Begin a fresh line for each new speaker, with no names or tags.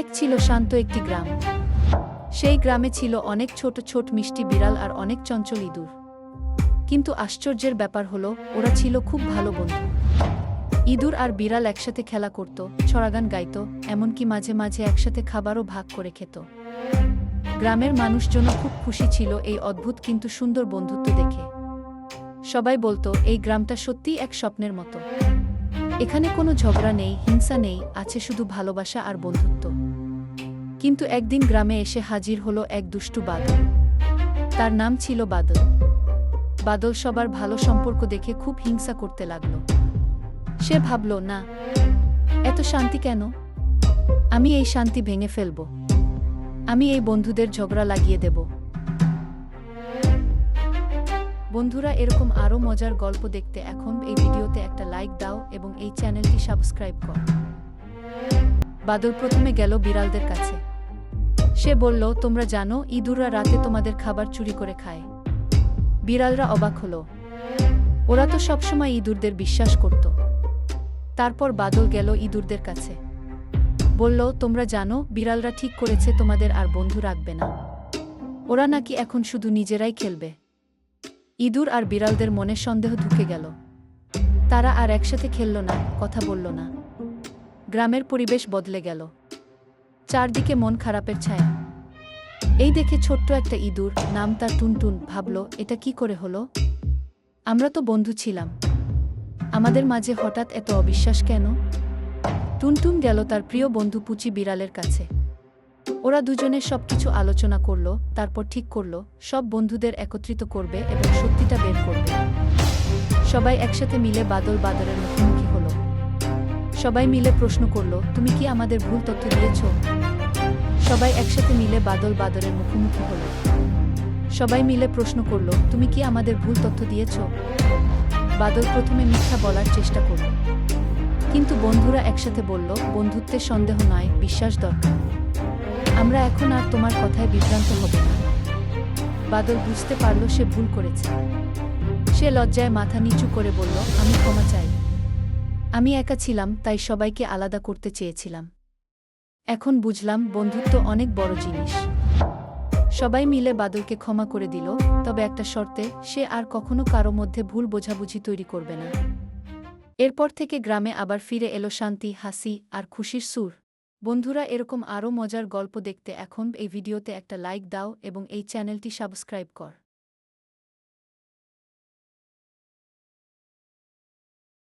এক ছিল শান্ত একটি গ্রাম। সেই গ্রামে ছিল অনেক ছোট ছোট মিষ্টি বিড়াল আর অনেক চঞ্চল ইঁদুর। কিন্তু আশ্চর্যের ব্যাপার হলো, ওরা ছিল খুব ভালো বন্ধু। ইঁদুর আর বিড়াল একসাথে খেলা করত, ছড়াগান গাইত, এমনকি মাঝে মাঝে একসাথে খাবারও ভাগ করে খেত। গ্রামের মানুষজন খুব খুশি ছিল এই অদ্ভুত কিন্তু সুন্দর বন্ধুত্ব দেখে। সবাই বলতো, এই গ্রামটা সত্যিই এক স্বপ্নের মতো। এখানে কোনো ঝগড়া নেই, হিংসা নেই, আছে শুধু ভালোবাসা আর বন্ধুত্ব। কিন্তু একদিন গ্রামে এসে হাজির হলো এক দুষ্টু বাদল। তার নাম ছিল বাদল। বাদল সবার ভালো সম্পর্ক দেখে খুব হিংসা করতে লাগল। সে ভাবল, না, এত শান্তি কেন? আমি এই শান্তি ভেঙে ফেলব। আমি এই বন্ধুদের ঝগড়া লাগিয়ে দেব। বন্ধুরা, এরকম আরও মজার গল্প দেখতে এখন এই ভিডিওতে একটা লাইক দাও এবং এই চ্যানেলটি সাবস্ক্রাইব কর। বাদল প্রথমে গেল বিড়ালদের কাছে। সে বলল, তোমরা জানো, ইঁদুররা রাতে তোমাদের খাবার চুরি করে খায়। বিড়ালরা অবাক হলো। ওরা তো সবসময় ইঁদুরদের বিশ্বাস করত। তারপর বাদল গেল ইঁদুরদের কাছে। বলল, তোমরা জানো, বিড়ালরা ঠিক করেছে, তোমাদের আর বন্ধু রাখবে না। ওরা নাকি এখন শুধু নিজেরাই খেলবে। ইঁদুর আর বিড়ালদের মনে সন্দেহ ঢুকে গেল। তারা আর একসাথে খেলল না, কথা বলল না। গ্রামের পরিবেশ বদলে গেল। চারদিকে মন খারাপের ছায়া। এই দেখে ছোট্ট একটা ইঁদুর, নাম তার টুনটুন, ভাবল, এটা কি করে হলো? আমরা তো বন্ধু ছিলাম। আমাদের মাঝে হঠাৎ এত অবিশ্বাস কেন? টুনটুন গেল তার প্রিয় বন্ধু পুচি বিড়ালের কাছে। ওরা দুজনে সব কিছু আলোচনা করল, তারপর ঠিক করল, সব বন্ধুদের একত্রিত করবে এবং সত্যিটা বের করবে। সবাই একসাথে মিলে বাদল বাদলের মুখোমুখি সবাই মিলে প্রশ্ন করল, তুমি কি আমাদের ভুল তথ্য দিয়েছ? সবাই একসাথে মিলে বাদল বাদলের মুখোমুখি হলো। সবাই মিলে প্রশ্ন করল, তুমি কি আমাদের ভুল তথ্য দিয়েছ? বাদল প্রথমে মিথ্যা বলার চেষ্টা করল। কিন্তু বন্ধুরা একসাথে বলল বন্ধুত্বের সন্দেহ নয় বিশ্বাস দরকার। আমরা এখন আর তোমার কথায় বিভ্রান্ত হব না। বাদল বুঝতে পারল সে ভুল করেছে। সে লজ্জায় মাথা নিচু করে বলল, আমি ক্ষমা চাই। আমি একা ছিলাম, তাই সবাইকে আলাদা করতে চেয়েছিলাম। এখন বুঝলাম বন্ধুত্ব অনেক বড় জিনিস। সবাই মিলে বাদলকে ক্ষমা করে দিল, তবে একটা শর্তে, সে আর কখনো কারও মধ্যে ভুল বোঝাবুঝি তৈরি করবে না। এরপর থেকে গ্রামে আবার ফিরে এলো শান্তি, হাসি আর খুশির সুর। বন্ধুরা, এরকম আরও মজার গল্প দেখতে এখন এই ভিডিওতে একটা লাইক দাও এবং এই চ্যানেলটি সাবস্ক্রাইব কর।